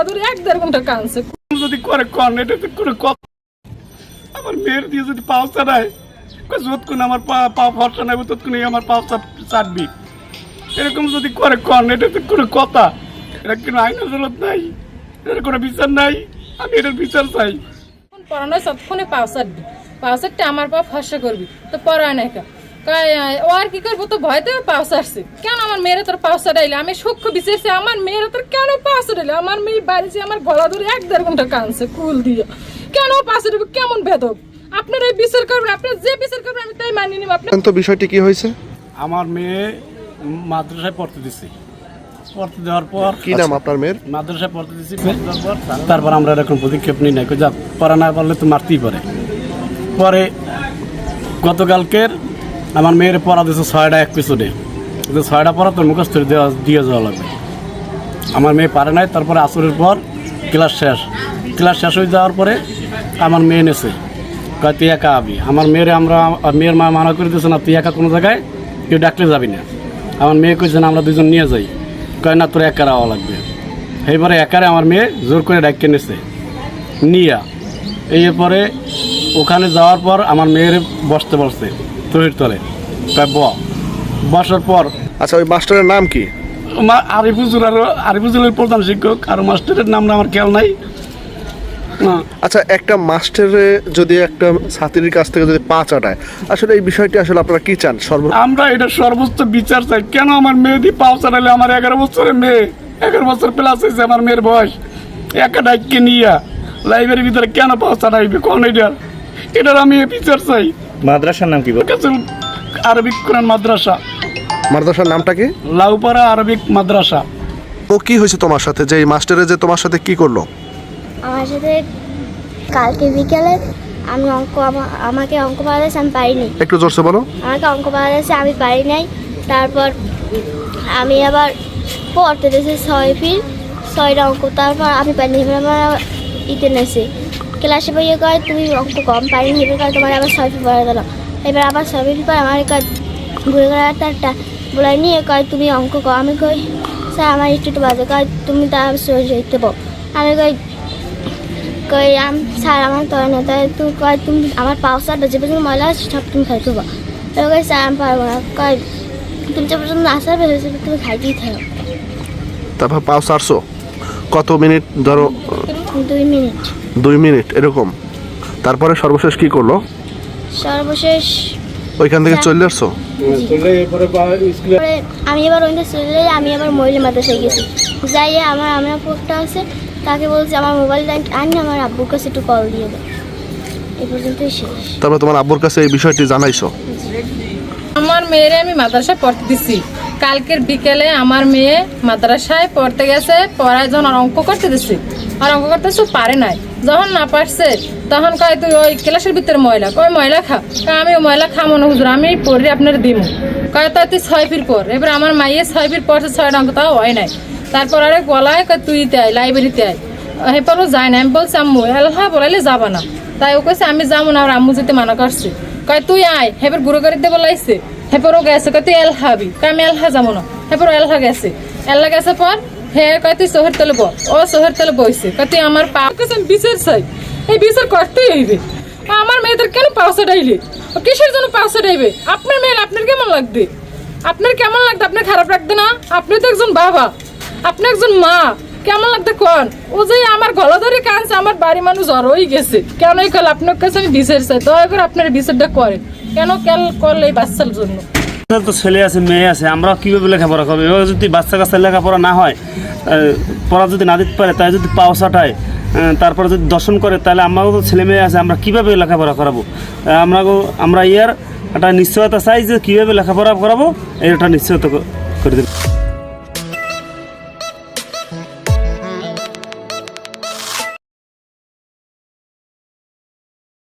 গলা ধরে এক দেড় ঘণ্টা কানছে যদি করে কন এটা তো কোনো কথা। আমার মেয়ের দিয়ে যদি পাও চাড়ায় যতক্ষণ আমার পা পা ফর্সা নেবে ততক্ষণ আমার পাও চাটবি। এরকম যদি করে কন এটা তো কোনো কথা। এটা কোনো আইন আদালত নাই? এটার কোনো বিচার নাই? আমি এটার বিচার চাই। পড়ানো সবক্ষণে পাউসারবি পাউসারটা আমার পা ফসা করবি। তো পড়ায় না ও আর কি করব? তো ভয়তে পাউস আসছে কেন আমার মেয়েরা তোর পাউসা ডাইলে আমি সূক্ষ্ম বিচারছি আমার মেয়েরা তোর কেন পাউসা ডাইলে আমার মেয়ে বাড়িতে আমার গলা ধরে এক দেড় ঘণ্টা কানছে কুল দিয়ে। কেন পাউসা দেবে কেমন ভেদক আপনারা এই বিচার করবেন আপনারা যে বিচার করবেন আমি তাই মানিয়ে নিব। আপনার তো বিষয়টি কি হয়েছে? আমার মেয়ে মাদ্রাসায় পড়তে দিছি। পড়তে দেওয়ার পর কি নাম আপনার মেয়ের? মাদ্রাসায় পড়তে দিছি পড়তে দেওয়ার পর তারপর আমরা এরকম পদক্ষেপ নিই নাই। যা পড়া না পারলে তো মারতেই পারে। পরে গতকালকের আমার মেয়ের পড়া দিয়েছে ছয়টা এক পিছনে। কিন্তু ছয়টা পড়া তোর মুখস্থ দেওয়া দিয়ে যাওয়া লাগবে। আমার মেয়ে পারে নাই, তারপরে আসরের পর ক্লাস শেষ। ক্লাস শেষ হয়ে যাওয়ার পরে আমার মেয়ে নেছে। কয়, তুই একা আবি? আমার মেয়ের আমরা মেয়ের মা মানা করে দিয়েছে না, তুই একা কোনো জায়গায় কেউ ডাকলে যাবি না। আমার মেয়ে কইছে, না, আমরা দুজন নিয়ে যাই। কয়, না, তোর একা রাওয়া লাগবে। এইবারে একারে আমার মেয়ে জোর করে ডাক্কে নেছে। নিয়া। এরপরে ওখানে যাওয়ার পর আমার মেয়ের বসতে বসতে তহির তলে। ব। বসার পর আচ্ছা ওই মাস্টারের নাম কি? আরিফুজুল আর আরিফুজুলের প্রধান শিক্ষক আর মাস্টারের নাম আমার খেয়াল নাই। আচ্ছা একটা মাস্টারে যদি একটা ছাত্রীর কাছ থেকে যদি পা চাটায় আসলে এই বিষয়টি আসলে আপনারা কি চান? সর্ব আমরা এটা সর্বোচ্চ বিচার চাই। কেন আমার মেয়ে দিয়ে পাও চালালে আমার এগারো বছরের মেয়ে। এগারো বছর প্লাস হয়েছে আমার মেয়ের বয়স। একা ডাইককে নিয়ে লাইব্রেরির ভিতরে কেন পাও চালাইবে কোন এটা এটার আমি বিচার চাই। মাদ্রাসার নাম কি বল? আরবিক কোরআন মাদ্রাসা। মাদ্রাসার নামটা কি? লাউপাড়া আরবিক মাদ্রাসা। ও কি হয়েছে তোমার সাথে? যে এই মাস্টারে যে তোমার সাথে কি করল? আমার সাথে কালকে বিকেলে আমি অঙ্ক আমা- আমাকে অঙ্ক পাড়াচ্ছে আমি পারিনি। একটু জোরসে বলো। আমাকে অঙ্ক পাড়াচ্ছে আমি পারি নাই। তারপর আমি আবার পড়তে দিয়েছি ছয় ফির ছয়টা অঙ্ক। তারপর আমি পারিনি। ইতে নেছি ক্লাসে বইয়ে কয়, তুমি অঙ্ক কম পারিনি, এবার কয়, তোমার আবার ফির পড়া দিল এবার আবার ফির পর আমার কয়, ঘুরে ঘুরে একটা বলাই নিয়ে কয়, তুমি অঙ্ক কম। আমি কই, স্যার, আমার একটু বাজে। কয়, তুমি তা সহিতে পাও আমি কই কই, আম, স্যার, আমার তো না। তাই তুই কয়, তুমি আমার পাউসারটা যে পর্যন্ত ময়লা সব তুমি খাই দেবো তো কই, স্যার, আমি পারব না। কয়, তুমি যে পর্যন্ত আসার তুমি খাইতেই থাকো। তারপর পাও চারশো কত মিনিট ধরো? দুই মিনিট। দুই মিনিট এরকম। তারপরে সর্বশেষ কি করল? সর্বশেষ ওইখান থেকে চলে আসছো? আমি এবার ওইটা চলে যাই আমি আবার মহিলা মাদ্রাসায় গেছি। যাই আমার আমার পোকটা আছে তাকে বলছি আমার মোবাইল আনি আমার আব্বুর কাছে একটু কল দিয়ে দাও এই পর্যন্তই শেষ। তারপর তোমার আব্বুর কাছে এই বিষয়টি জানাইছো? আমার মেয়েরে আমি মাদ্রাসায় পড়তে দিছি। কালকের বিকেলে আমার মেয়ে মাদ্রাসায় পড়তে গেছে, পড়ায় যখন অঙ্ক করতে দিছি, আর অঙ্ক করতে পারে নাই। যখন না পারছে, তখন কয়, তুই ওই ক্লাসের ভিতরে ময়লা। কয়, ময়লা খা। আমি ময়লা খামো না হুজুর, আমি পড়ি আপনার দিমু। কয়, তা তুই ছয় ফির পর এবার আমার মাইয়ে ছয় ফির পড়ছে, ছয়টা অঙ্ক তাও হয় নাই। তারপর আরে বলায়, কয়, তুই আয়, লাইব্রেরিতে আয়। এরপরও যায় না। আমি বলছি, আম্মু, এলহা বলাইলে যাবা না। তাই ও কইছে, আমি যাব না আর আম্মু যেতে মানা করছে। কয়, তুই আয়। হেবার গুঁড়ো গাড়িতে বলাইছে হেপরও গেছে, কয়, তুই এলহাবি কয়, আমি এলহা যাব না। হেপর এলহা গেছে। এলহা গেছে পর হে কয়, তুই সোহের তেলে ব ও সোহের তেলে বইছে। কয়, তুই আমার পা বিচার চাই। এই বিচার করতেই হইবে। আমার মেয়েদের কেন পাওসা ডাইলে কিসের জন্য পাওসা ডাইবে আপনার মেয়ের আপনার কেমন লাগবে? আপনার কেমন লাগবে? আপনার খারাপ লাগবে না? আপনি তো একজন বাবা। আপনি একজন মা। কেমন লাগতে কোন? ও যে আমার গলা ধরে কাঁদছে, আমার বাড়ি মানুষ হয়ে গেছে। কেন এই কল? আপনার কাছে আমি বিচার চাই। দয়া করে আপনার বিচারটা করেন। কেন কেন করলে এই বাচ্চার জন্য? তো ছেলে আছে, মেয়ে আছে আমরা কীভাবে লেখাপড়া করব? এবার যদি বাচ্চা কাছে লেখাপড়া না হয় পড়া যদি না দিতে পারে, তাই যদি পাও ছাটায় তারপরে যদি দর্শন করে, তাহলে আমারও তো ছেলে মেয়ে আছে, আমরা কীভাবে লেখাপড়া করাবো? আমরা আমরা ইয়ার একটা নিশ্চয়তা চাই যে কীভাবে লেখাপড়া করাবো এর একটা নিশ্চয়তা করে দেবো।